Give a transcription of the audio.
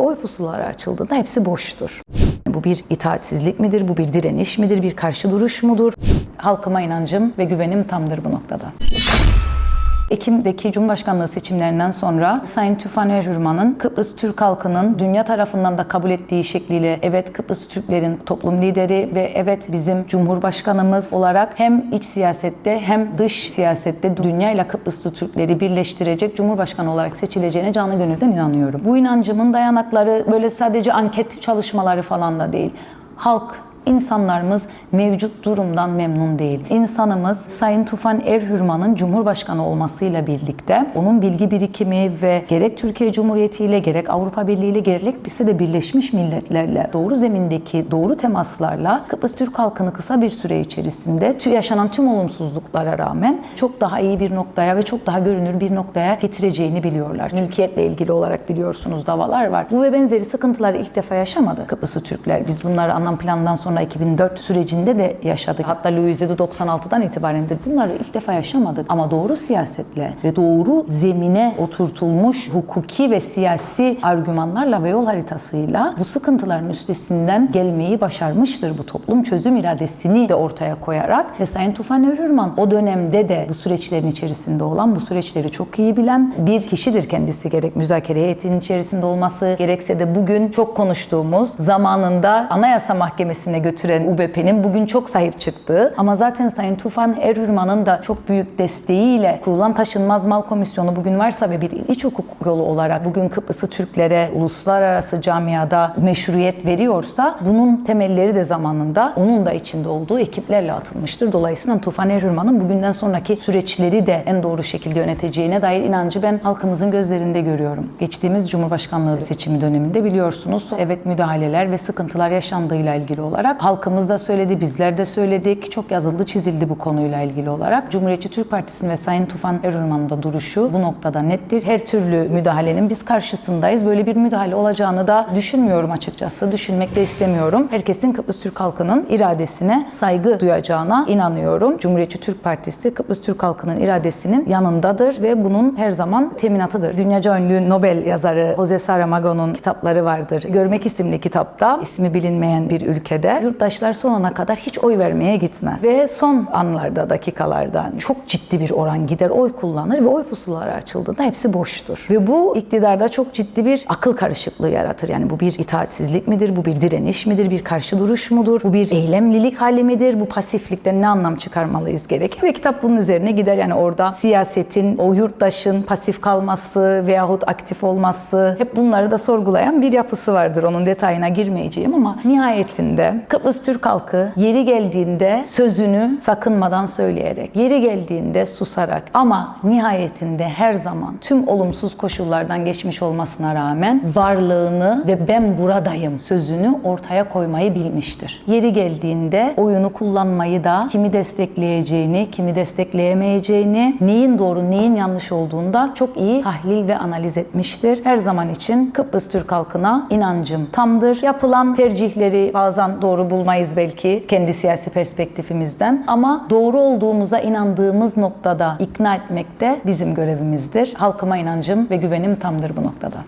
Oy pusulaları açıldığında hepsi boştur. Bu bir itaatsizlik midir, bu bir direniş midir, bir karşı duruş mudur? Halkıma inancım ve güvenim tamdır bu noktada. Ekim'deki Cumhurbaşkanlığı seçimlerinden sonra Sayın Tüfan Erhürman'ın Kıbrıs Türk halkının dünya tarafından da kabul ettiği şekliyle evet Kıbrıs Türklerin toplum lideri ve evet bizim Cumhurbaşkanımız olarak hem iç siyasette hem dış siyasette dünya ile Kıbrıslı Türkleri birleştirecek Cumhurbaşkanı olarak seçileceğine canı gönülden inanıyorum. Bu inancımın dayanakları böyle sadece anket çalışmaları falan da değil. Halk İnsanlarımız mevcut durumdan memnun değil. İnsanımız Sayın Tufan Erhürman'ın Cumhurbaşkanı olmasıyla birlikte onun bilgi birikimi ve gerek Türkiye Cumhuriyeti ile gerek Avrupa Birliği ile gerekse de Birleşmiş Milletler'le doğru zemindeki doğru temaslarla Kıbrıs Türk halkını kısa bir süre içerisinde yaşanan tüm olumsuzluklara rağmen çok daha iyi bir noktaya ve çok daha görünür bir noktaya getireceğini biliyorlar. Mülkiyetle ilgili olarak biliyorsunuz davalar var. Bu ve benzeri sıkıntıları ilk defa yaşamadı Kıbrıslı Türkler. Biz bunları anlam planından sonra 2004 sürecinde de yaşadık. Hatta Louise'de 96'dan itibaren de bunları ilk defa yaşamadık. Ama doğru siyasetle ve doğru zemine oturtulmuş hukuki ve siyasi argümanlarla ve yol haritasıyla bu sıkıntıların üstesinden gelmeyi başarmıştır bu toplum. Çözüm iradesini de ortaya koyarak ve Sayın Tufan Örürman o dönemde de bu süreçlerin içerisinde olan, bu süreçleri çok iyi bilen bir kişidir kendisi. Gerek müzakere heyetinin içerisinde olması, gerekse de bugün çok konuştuğumuz zamanında Anayasa Mahkemesi'ne götüren UBP'nin bugün çok sahip çıktığı ama zaten Sayın Tufan Erhürman'ın da çok büyük desteğiyle kurulan Taşınmaz Mal Komisyonu bugün varsa ve bir iç hukuk yolu olarak bugün Kıbrıs'ı Türklere uluslararası camiada meşruiyet veriyorsa bunun temelleri de zamanında onun da içinde olduğu ekiplerle atılmıştır. Dolayısıyla Tufan Erhürman'ın bugünden sonraki süreçleri de en doğru şekilde yöneteceğine dair inancı ben halkımızın gözlerinde görüyorum. Geçtiğimiz Cumhurbaşkanlığı seçimi döneminde biliyorsunuz evet müdahaleler ve sıkıntılar yaşandığıyla ilgili olarak halkımız da söyledi, bizler de söyledik. Çok yazıldı, çizildi bu konuyla ilgili olarak. Cumhuriyetçi Türk Partisi'nin ve Sayın Tufan Erürman'ın da duruşu bu noktada nettir. Her türlü müdahalenin biz karşısındayız. Böyle bir müdahale olacağını da düşünmüyorum açıkçası. Düşünmek de istemiyorum. Herkesin Kıbrıs Türk halkının iradesine saygı duyacağına inanıyorum. Cumhuriyetçi Türk Partisi Kıbrıs Türk halkının iradesinin yanındadır ve bunun her zaman teminatıdır. Dünyaca ünlü Nobel yazarı Jose Saramago'nun kitapları vardır. Görmek isimli kitapta ismi bilinmeyen bir ülkede yurttaşlar son ana kadar hiç oy vermeye gitmez. Ve son anlarda, dakikalarda çok ciddi bir oran gider oy kullanır ve oy pusulaları açıldığında hepsi boştur. Ve bu iktidarda çok ciddi bir akıl karışıklığı yaratır. Yani bu bir itaatsizlik midir, bu bir direniş midir, bir karşı duruş mudur, bu bir eylemlilik hali midir, bu pasiflikten ne anlam çıkarmalıyız gerekir ve kitap bunun üzerine gider. Yani orada siyasetin, o yurttaşın pasif kalması veyahut aktif olması hep bunları da sorgulayan bir yapısı vardır. Onun detayına girmeyeceğim ama nihayetinde Kıbrıs Türk halkı yeri geldiğinde sözünü sakınmadan söyleyerek, yeri geldiğinde susarak ama nihayetinde her zaman tüm olumsuz koşullardan geçmiş olmasına rağmen varlığını ve ben buradayım sözünü ortaya koymayı bilmiştir. Yeri geldiğinde oyunu kullanmayı da kimi destekleyeceğini, kimi destekleyemeyeceğini, neyin doğru, neyin yanlış olduğunu da çok iyi tahlil ve analiz etmiştir. Her zaman için Kıbrıs Türk halkına inancım tamdır. Yapılan tercihleri bazen doğru bulmayız belki kendi siyasi perspektifimizden ama doğru olduğumuza inandığımız noktada ikna etmek de bizim görevimizdir. Halkıma inancım ve güvenim tamdır bu noktada.